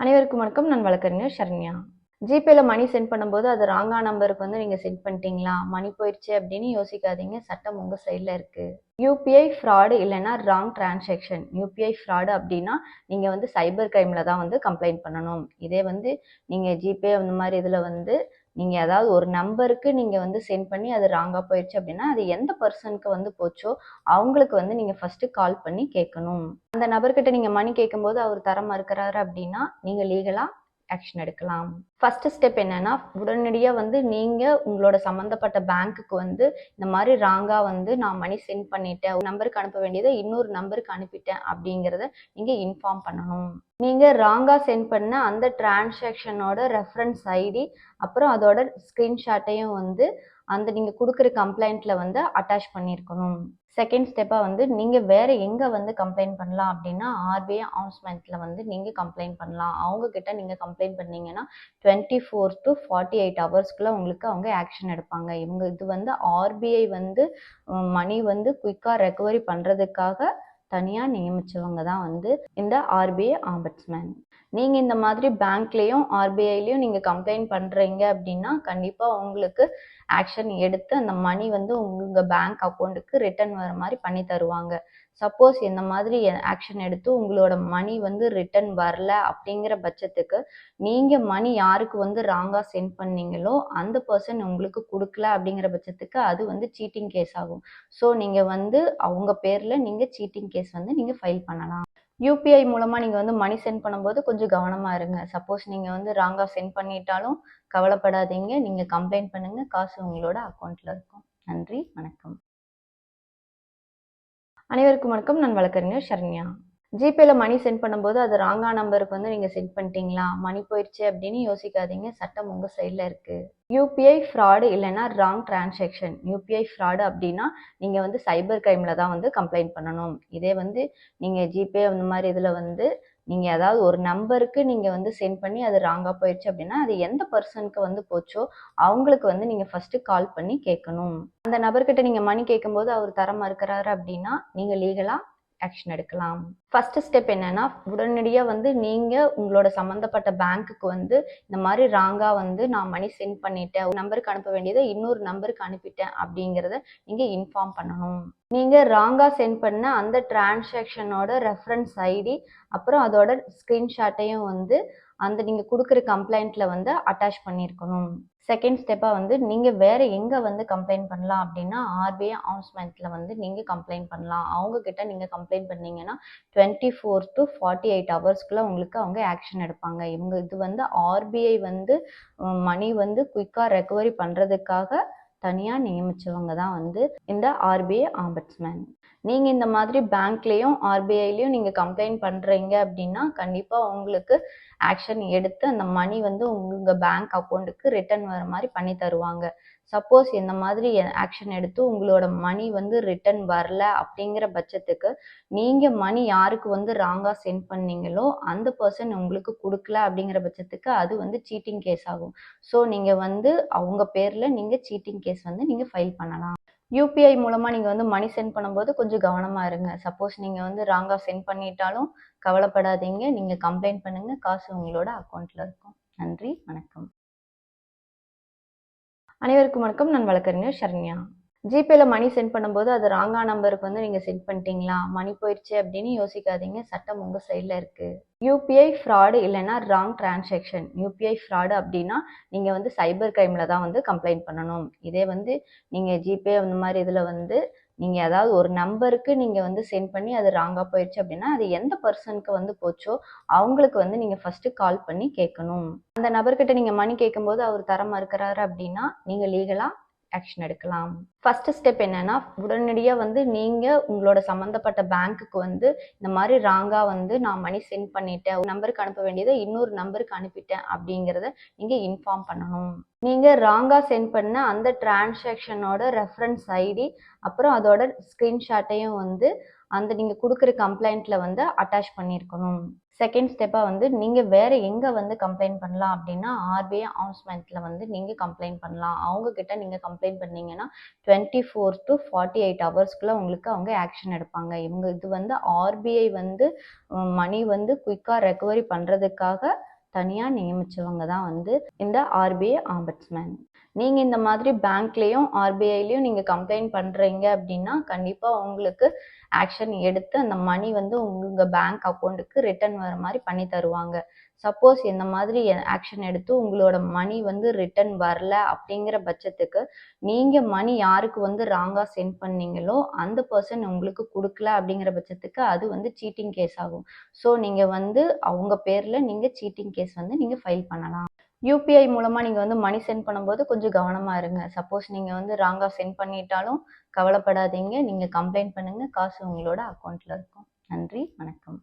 அனைவருக்கும் வணக்கம். நான் வழக்கறிஞர் சரண்யா ஜிபேல மணி சென்ட் பண்ணும்போது அது ராங்கா நம்பருக்கு வந்து நீங்க சென்ட் பண்ணிட்டீங்களா? மணி போயிடுச்சு அப்படின்னு யோசிக்காதீங்க. சட்டம் உங்க சைட்ல இருக்கு. யூபிஐ ஃப்ராடு இல்லைன்னா ராங் டிரான்சாக்ஷன் யூபிஐ ஃப்ராடு அப்படின்னா நீங்க வந்து சைபர் கிரைம்ல தான் வந்து கம்ப்ளைண்ட் பண்ணணும். இதே வந்து நீங்க ஜிபே அந்த மாதிரி இதுல வந்து நீங்க ஏதாவது ஒரு நம்பருக்கு நீங்க வந்து சென்ட் பண்ணி அது ராங்கா போயிடுச்சு அப்படின்னா அது எந்த பர்சனுக்கு வந்து போச்சோ அவங்களுக்கு வந்து நீங்க ஃபர்ஸ்ட் கால் பண்ணி கேட்கணும். அந்த நபர்கிட்ட நீங்க மணி கேட்கும்போது அவர் தர மறுக்கிறாரு அப்படின்னா நீங்க லீகலா ஆக்ஷன் எடுக்கலாம். ஃபர்ஸ்ட் ஸ்டெப் என்னன்னா உடனடியாக வந்து நீங்கள் உங்களோட சம்மந்தப்பட்ட பேங்க்குக்கு வந்து இந்த மாதிரி ராங்காக வந்து நான் மணி சென்ட் பண்ணிட்டேன் ஒரு நம்பருக்கு அனுப்ப வேண்டியதை இன்னொரு நம்பருக்கு அனுப்பிட்டேன் அப்படிங்கிறத நீங்கள் இன்ஃபார்ம் பண்ணணும். நீங்கள் ராங்காக சென்ட் பண்ண அந்த டிரான்சாக்ஷனோட ரெஃபரன்ஸ் ஐடி அப்புறம் அதோட ஸ்க்ரீன்ஷாட்டையும் வந்து அந்த நீங்கள் கொடுக்குற கம்ப்ளைண்ட்டில் வந்து அட்டாச் பண்ணியிருக்கணும் செகண்ட் ஸ்டெப்பாக வந்து நீங்கள் வேறு எங்கே வந்து கம்ப்ளைண்ட் பண்ணலாம் அப்படின்னா ஆர்பிஐ அனௌன்ஸ்மெண்ட்ல வந்து நீங்கள் கம்ப்ளைண்ட் பண்ணலாம். அவங்கக்கிட்ட நீங்கள் கம்ப்ளைண்ட் பண்ணீங்கன்னா twenty four to forty eight ஹவர்ஸ்க்குள்ளே உங்களுக்கு அவங்க ஆக்ஷன் எடுப்பாங்க. இவங்க இது வந்து ஆர்பிஐ வந்து மணி வந்து குயிக்காக ரெக்கவரி பண்ணுறதுக்காக தனியாக நியமிச்சவங்க தான் வந்து இந்த ஆர்பிஐ ஆம்பட்ஸ்மேன். நீங்கள் இந்த மாதிரி பேங்க்லேயும் ஆர்பிஐலையும் நீங்கள் கம்ப்ளைண்ட் பண்ணுறீங்க அப்படின்னா கண்டிப்பாக உங்களுக்கு ஆக்ஷன் எடுத்து அந்த மணி வந்து உங்கள் பேங்க் அக்கௌண்ட்டுக்கு ரிட்டர்ன் வர மாதிரி பண்ணி தருவாங்க. சப்போஸ் இந்த மாதிரி ஆக்ஷன் எடுத்து உங்களோட மணி வந்து ரிட்டர்ன் வரல அப்படிங்கிற பட்சத்துக்கு நீங்கள் மணி யாருக்கு வந்து ராங்காக சென்ட் பண்ணீங்களோ அந்த பர்சன் உங்களுக்கு கொடுக்கல அப்படிங்கிற பட்சத்துக்கு அது வந்து சீட்டிங் கேஸ் ஆகும். ஸோ நீங்கள் வந்து அவங்க பேரில் நீங்கள் சீட்டிங் கேஸ் வந்து நீங்கள் ஃபைல் பண்ணலாம். யூபிஐ மூலமாக நீங்கள் வந்து மணி சென்ட் பண்ணும்போது கொஞ்சம் கவனமாக இருங்க. சப்போஸ் நீங்கள் வந்து ராங்காக சென்ட் பண்ணிட்டாலும் கவலைப்படாதீங்க. நீங்கள் கம்ப்ளைண்ட் பண்ணுங்கள் காசு உங்களோட அக்கௌண்ட்டில் இருக்கும். நன்றி. வணக்கம். அனைவருக்கும் வணக்கம். நான் வழக்கறிஞர் சரண்யா ஜிபேல மணி சென்ட் பண்ணும்போது அது ராங்கா நம்பருக்கு வந்து நீங்கள் சென்ட் பண்ணிட்டீங்களா? மணி போயிடுச்சு அப்படின்னு யோசிக்காதீங்க. சட்டம் உங்கள் சைடில் இருக்கு. யூபிஐ ஃப்ராடு இல்லைன்னா ராங் டிரான்சாக்ஷன் யூபிஐ ஃப்ராடு அப்படின்னா நீங்கள் வந்து சைபர் கிரைமில் தான் வந்து கம்ப்ளைண்ட் பண்ணணும். இதே வந்து நீங்கள் ஜிபே அந்த மாதிரி இதில் வந்து நீங்கள் ஏதாவது ஒரு நம்பருக்கு நீங்கள் வந்து சென்ட் பண்ணி அது ராங்காக போயிடுச்சு அப்படின்னா அது எந்த பர்சனுக்கு வந்து போச்சோ அவங்களுக்கு வந்து நீங்கள் ஃபஸ்ட்டு கால் பண்ணி கேட்கணும். அந்த நபர்கிட்ட நீங்கள் மணி கேட்கும்போது அவர் தர மறுக்கிறாரு அப்படின்னா நீங்கள் லீகலாக ஆக்ஷன் எடுக்கலாம். ஃபர்ஸ்ட் ஸ்டெப் என்னன்னா உடனடியாக வந்து நீங்கள் உங்களோட சம்மந்தப்பட்ட பேங்க்குக்கு வந்து இந்த மாதிரி ராங்காக வந்து நான் மணி சென்ட் பண்ணிட்டேன் ஒரு நம்பருக்கு அனுப்ப வேண்டியதை இன்னொரு நம்பருக்கு அனுப்பிட்டேன் அப்படிங்கிறத நீங்கள் இன்ஃபார்ம் பண்ணணும். நீங்கள் ராங்காக சென்ட் பண்ண அந்த டிரான்சாக்ஷனோட ரெஃபரன்ஸ் ஐடி அப்புறம் அதோட ஸ்க்ரீன்ஷாட்டையும் வந்து அந்த நீங்கள் கொடுக்குற கம்ப்ளைண்ட்டில் வந்து அட்டாச் பண்ணியிருக்கணும் செகண்ட் ஸ்டெப்பாக வந்து நீங்கள் வேற எங்கே வந்து கம்ப்ளைண்ட் பண்ணலாம் அப்படின்னா ஆர்பிஐ அனௌன்ஸ்மெண்ட்டில் வந்து நீங்கள் கம்ப்ளைண்ட் பண்ணலாம். அவங்க கிட்ட நீங்கள் கம்ப்ளைண்ட் பண்ணீங்கன்னா twenty four to forty eight ஹவர்ஸ்க்குள்ள உங்களுக்கு அவங்க ஆக்ஷன் எடுப்பாங்க. இவங்க இது வந்து ஆர்பிஐ வந்து மணி வந்து குயிக்காக ரெக்கவரி பண்ணுறதுக்காக தனியாக நியமிச்சவங்க தான் வந்து இந்த ஆர்பிஐ ஆம்பட்ஸ்மேன் நீங்கள் இந்த மாதிரி பேங்க்லேயும் ஆர்பிஐலையும் நீங்கள் கம்ப்ளைண்ட் பண்ணுறீங்க அப்படின்னா கண்டிப்பாக உங்களுக்கு ஆக்ஷன் எடுத்து அந்த மணி வந்து உங்கள் பேங்க் அக்கௌண்ட்டுக்கு ரிட்டர்ன் வர மாதிரி பண்ணி தருவாங்க. சப்போஸ் இந்த மாதிரி ஆக்ஷன் எடுத்து உங்களோட மணி வந்து ரிட்டர்ன் வரல அப்படிங்கிற பட்சத்துக்கு நீங்கள் மணி யாருக்கு வந்து ராங்காக சென்ட் பண்ணீங்களோ அந்த பர்சன் உங்களுக்கு கொடுக்கல அப்படிங்கிற பட்சத்துக்கு அது வந்து சீட்டிங் கேஸ் ஆகும். ஸோ நீங்கள் வந்து அவங்க பேரில் நீங்கள் சீட்டிங் கேஸ் வந்து நீங்கள் ஃபைல் பண்ணலாம். யூபிஐ மூலமாக நீங்கள் வந்து மணி சென்ட் பண்ணும்போது கொஞ்சம் கவனமாக இருங்க. சப்போஸ் நீங்கள் வந்து ராங்காக சென்ட் பண்ணிட்டாலும் கவலைப்படாதீங்க. நீங்கள் கம்ப்ளைண்ட் பண்ணுங்கள் காசு உங்களோட அக்கௌண்ட்டில் இருக்கும். நன்றி. வணக்கம். அனைவருக்கும் வணக்கம். நான் வழக்கறிஞர் சரண்யா ஜிபேல மணி சென்ட் பண்ணும்போது அது ராங்கா நம்பருக்கு வந்து நீங்கள் சென்ட் பண்ணிட்டீங்களா? மணி போயிடுச்சு அப்படின்னு யோசிக்காதீங்க. சட்டம் உங்கள் சைடில் இருக்கு. யூபிஐ ஃப்ராடு இல்லைன்னா ராங் டிரான்சாக்ஷன் யூபிஐ ஃப்ராடு அப்படின்னா நீங்கள் வந்து சைபர் கிரைம்ல தான் வந்து கம்ப்ளைண்ட் பண்ணணும். இதே வந்து நீங்கள் ஜிபே அந்த மாதிரி இதில் வந்து நீங்கள் ஏதாவது ஒரு நம்பருக்கு நீங்கள் வந்து சென்ட் பண்ணி அது ராங்காக போயிடுச்சு அப்படின்னா அது எந்த பர்சனுக்கு வந்து போச்சோ அவங்களுக்கு வந்து நீங்கள் ஃபஸ்ட்டு கால் பண்ணி கேட்கணும். அந்த நபர்கிட்ட நீங்கள் மணி கேட்கும்போது அவர் தர மறுக்கிறாரு அப்படின்னா நீங்கள் லீகலாக ஆக்ஷன் எடுக்கலாம். ஃபர்ஸ்ட் ஸ்டெப் என்னன்னா உடனடியாக வந்து நீங்கள் உங்களோட சம்மந்தப்பட்ட பேங்க்குக்கு வந்து இந்த மாதிரி ராங்காக வந்து நான் மணி சென்ட் பண்ணிட்டேன் ஒரு நம்பருக்கு அனுப்ப வேண்டியதை இன்னொரு நம்பருக்கு அனுப்பிட்டேன் அப்படிங்கிறத நீங்கள் இன்ஃபார்ம் பண்ணணும். நீங்கள் ராங்காக சென்ட் பண்ண அந்த டிரான்சாக்ஷனோட ரெஃபரன்ஸ் ஐடி அப்புறம் அதோட ஸ்க்ரீன்ஷாட்டையும் வந்து அந்த நீங்கள் கொடுக்குற கம்ப்ளைண்ட்ல வந்து அட்டாச் பண்ணியிருக்கணும் செகண்ட் ஸ்டெப்பாக வந்து நீங்கள் வேற எங்கே வந்து கம்ப்ளைண்ட் பண்ணலாம் அப்படின்னா ஆர்பிஐ அனௌன்ஸ்மெண்ட்ல வந்து நீங்கள் கம்ப்ளைண்ட் பண்ணலாம். அவங்க கிட்ட நீங்கள் கம்ப்ளைண்ட் பண்ணீங்கன்னா twenty four to forty eight ஹவர்ஸ்க்குள்ள உங்களுக்கு அவங்க ஆக்ஷன் எடுப்பாங்க. இவங்க இது வந்து ஆர்பிஐ வந்து மணி வந்து குயிக்காக ரெக்கவரி பண்ணுறதுக்காக தனியாக நியமிச்சவங்க தான் வந்து இந்த ஆர்பிஐ ஆம்பட்ஸ்மேன் நீங்கள் இந்த மாதிரி பேங்க்லேயும் ஆர்பிஐலையும் நீங்கள் கம்ப்ளைண்ட் பண்ணுறீங்க அப்படின்னா கண்டிப்பாக உங்களுக்கு ஆக்ஷன் எடுத்து அந்த மணி வந்து உங்கள் பேங்க் அக்கௌண்ட்டுக்கு ரிட்டர்ன் வர மாதிரி பண்ணி தருவாங்க. சப்போஸ் இந்த மாதிரி ஆக்ஷன் எடுத்து உங்களோட மணி வந்து ரிட்டர்ன் வரல அப்படிங்கிற பட்சத்துக்கு நீங்கள் மணி யாருக்கு வந்து ராங்காக சென்ட் பண்ணீங்களோ அந்த பர்சன் உங்களுக்கு கொடுக்கல அப்படிங்கிற பட்சத்துக்கு அது வந்து சீட்டிங் கேஸ் ஆகும். ஸோ நீங்கள் வந்து அவங்க பேரில் நீங்கள் சீட்டிங் கேஸ் வந்து நீங்கள் ஃபைல் பண்ணலாம். யூபிஐ மூலமாக நீங்கள் வந்து மணி சென்ட் பண்ணும்போது கொஞ்சம் கவனமாக இருங்க. சப்போஸ் நீங்கள் வந்து ராங்காக சென்ட் பண்ணிட்டாலும் கவலைப்படாதீங்க. நீங்கள் கம்ப்ளைண்ட் பண்ணுங்கள் காசு உங்களோட அக்கௌண்ட்டில் இருக்கும். நன்றி. வணக்கம்.